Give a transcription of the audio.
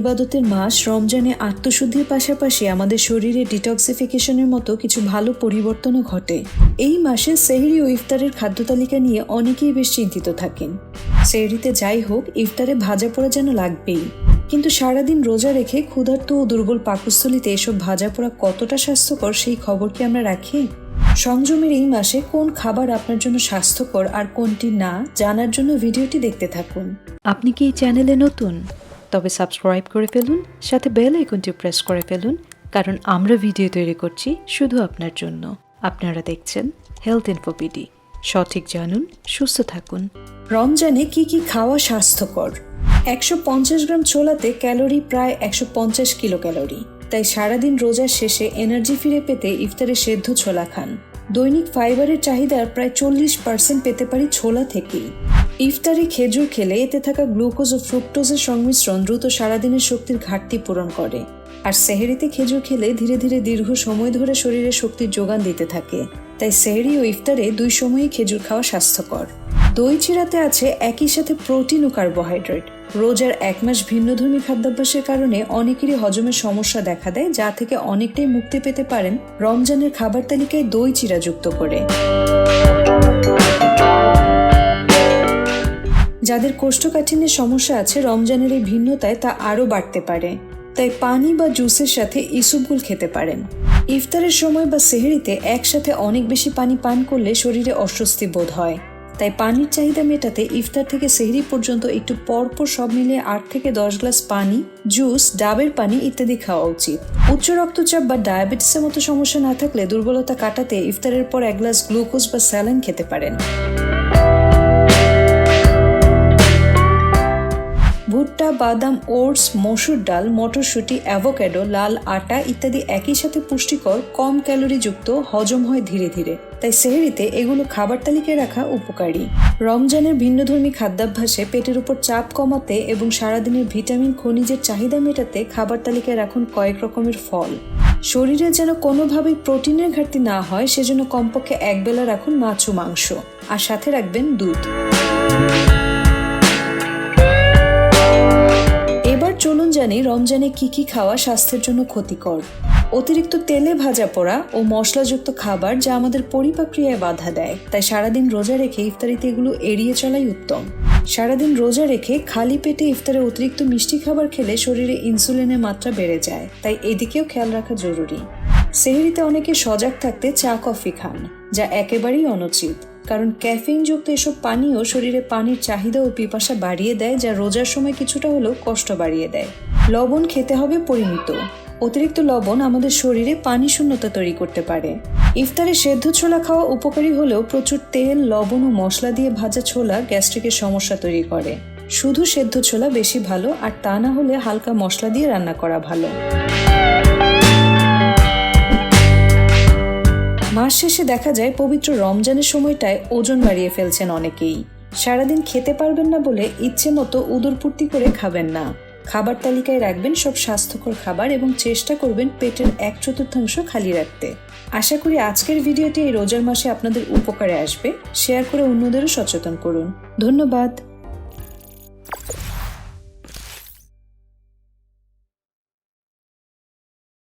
ইবাদতের মাস রমজানে আত্মশুদ্ধির পাশাপাশি আমাদের শরীরে ডিটক্সিফিকেশনের মতো কিছু ভালো পরিবর্তনও ঘটে। এই মাসে সেহরি ও ইফতারের খাদ্য তালিকা নিয়ে অনেকেই বেশ চিন্তিত থাকেন। সেহরিতে যাই হোক, ইফতারে ভাজা পোড়া যেন লাগবেই। কিন্তু সারাদিন রোজা রেখে ক্ষুধার্ত ও দুর্বল পাকস্থলিতে এসব ভাজা পোড়া কতটা স্বাস্থ্যকর সেই খবর কি আমরা রাখি? সংযমের এই মাসে কোন খাবার আপনার জন্য স্বাস্থ্যকর আর কোনটি না জানার জন্য ভিডিওটি দেখতে থাকুন। আপনি কি এই চ্যানেলে নতুন? তবে সাবস্ক্রাইব করে ফেলুন, সাথে বেল আইকনটি প্রেস করে ফেলুন, কারণ আমরা ভিডিও তৈরি করছি শুধু আপনার জন্য। আপনারা দেখছেন হেলথ ইনফোপিডি সঠিক জানুন, সুস্থ থাকুন। রমজানে কি কি খাওয়া স্বাস্থ্যকর? একশো পঞ্চাশ গ্রাম ছোলাতে ক্যালোরি প্রায় একশো পঞ্চাশ কিলো ক্যালোরি তাই সারাদিন রোজার শেষে এনার্জি ফিরে পেতে ইফতারে সেদ্ধ ছোলা খান। দৈনিক ফাইবারের চাহিদার প্রায় চল্লিশ পার্সেন্ট পেতে পারি ছোলা থেকেই। ইফতারে খেজুর খেলে এতে থাকা গ্লুকোজ ও ফ্রুক্টোজের সংমিশ্রণ দ্রুত সারাদিনের শক্তির ঘাটতি পূরণ করে। আর সেহেরিতে খেজুর খেলে ধীরে ধীরে দীর্ঘ সময় ধরে শরীরে শক্তির যোগান দিতে থাকে। তাই সেহেরি ও ইফতারে দুই সময়ই খেজুর খাওয়া স্বাস্থ্যকর। দই চিরাতে আছে একই সাথে প্রোটিন ও কার্বোহাইড্রেট। রোজার এক মাস ভিন্নধর্মী খাদ্যাভ্যাসের কারণে অনেকেরই হজমের সমস্যা দেখা দেয়, যা থেকে অনেকটাই মুক্তি পেতে পারেন রমজানের খাবার তালিকায় দই চিরা যুক্ত করে। যাদের কোষ্ঠকাঠিন্যের সমস্যা আছে রমজানের এই ভিন্নতায় তা আরও বাড়তে পারে। তাই পানি বা জুসের সাথে ইসুপগুল খেতে পারেন। ইফতারের সময় বা সেহরিতে একসাথে অনেক বেশি পানি পান করলে শরীরে অস্বস্তি বোধ হয়। তাই পানির চাহিদা মেটাতে ইফতার থেকে সেহরি পর্যন্ত একটু পরপর সব মিলিয়ে আট থেকে দশ গ্লাস পানি, জুস, ডাবের পানি ইত্যাদি খাওয়া উচিত। উচ্চ রক্তচাপ বা ডায়াবেটিসের মতো সমস্যা না থাকলে দুর্বলতা কাটাতে ইফতারের পর এক গ্লাস গ্লুকোজ বা স্যালাইন খেতে পারেন। ভুট্টা, বাদাম, ওটস, মসুর ডাল, মটরশুঁটি অ্যাভোক্যাডো লাল আটা ইত্যাদি একই সাথে পুষ্টিকর, কম ক্যালোরিযুক্ত, হজম হয় ধীরে ধীরে। তাই সেহরিতে এগুলো খাবার তালিকায় রাখা উপকারী। রমজানের ভিন্নধর্মী খাদ্যাভ্যাসে পেটের উপর চাপ কমাতে এবং সারাদিনের ভিটামিন খনিজের চাহিদা মেটাতে খাবার তালিকায় রাখুন কয়েক রকমের ফল। শরীরে যেন কোনোভাবেই প্রোটিনের ঘাটতি না হয়, সেজন্য কমপক্ষে একবেলা রাখুন মাছ ও মাংস। আর সাথে রাখবেন দুধ। জানি রমজানে কি কি খাওয়া স্বাস্থ্যের জন্য ক্ষতিকর? অতিরিক্ত তেলে ভাজা পোড়া ও মশলাযুক্ত খাবার যা আমাদের পরিপাক ক্রিয়ায় বাধা দেয়। তাই সারাদিন রোজা রেখে ইফতারিতে এগুলো এড়িয়ে চলাই উত্তম। সারাদিন রোজা রেখে খালি পেটে ইফতারে অতিরিক্ত মিষ্টি খাবার খেলে শরীরে ইনসুলিনের মাত্রা বেড়ে যায়। তাই এদিকেও খেয়াল রাখা জরুরি। সেহরিতে অনেকে সজাগ থাকতে চা কফি খান, যা একেবারেই অনুচিত। কারণ ক্যাফিনযুক্ত এসব পানীয় শরীরে পানির চাহিদা ও পিপাসা বাড়িয়ে দেয়, যা রোজার সময় কিছুটা হলেও কষ্ট বাড়িয়ে দেয়। লবণ খেতে হবে পরিমিত। অতিরিক্ত লবণ আমাদের শরীরে পানি শূন্যতা তৈরি করতে পারে। ইফতারে সেদ্ধ ছোলা খাওয়া উপকারী হলেও প্রচুর তেল, লবণ ও মশলা দিয়ে ভাজা ছোলা গ্যাস্ট্রিকের সমস্যা তৈরি করে। শুধু সেদ্ধ ছোলা বেশি ভালো, আর তা না হলে হালকা মশলা দিয়ে রান্না করা ভালো। মাস শেষে দেখা যায় পবিত্র রমজানের সময়টায় ওজন বাড়িয়ে ফেলছেন অনেকেই। সারাদিন খেতে পারবেন না বলে ইচ্ছে মতো উদরপূর্তি করে খাবেন না। খাবার তালিকায় রাখবেন সব স্বাস্থ্যকর খাবার এবং চেষ্টা করবেন পেটের এক চতুর্থাংশ খালি রাখতে। আশা করি আজকের ভিডিওটি এই রোজার মাসে আপনাদের উপকারে আসবে। শেয়ার করে অন্যদেরও সচেতন করুন। ধন্যবাদ।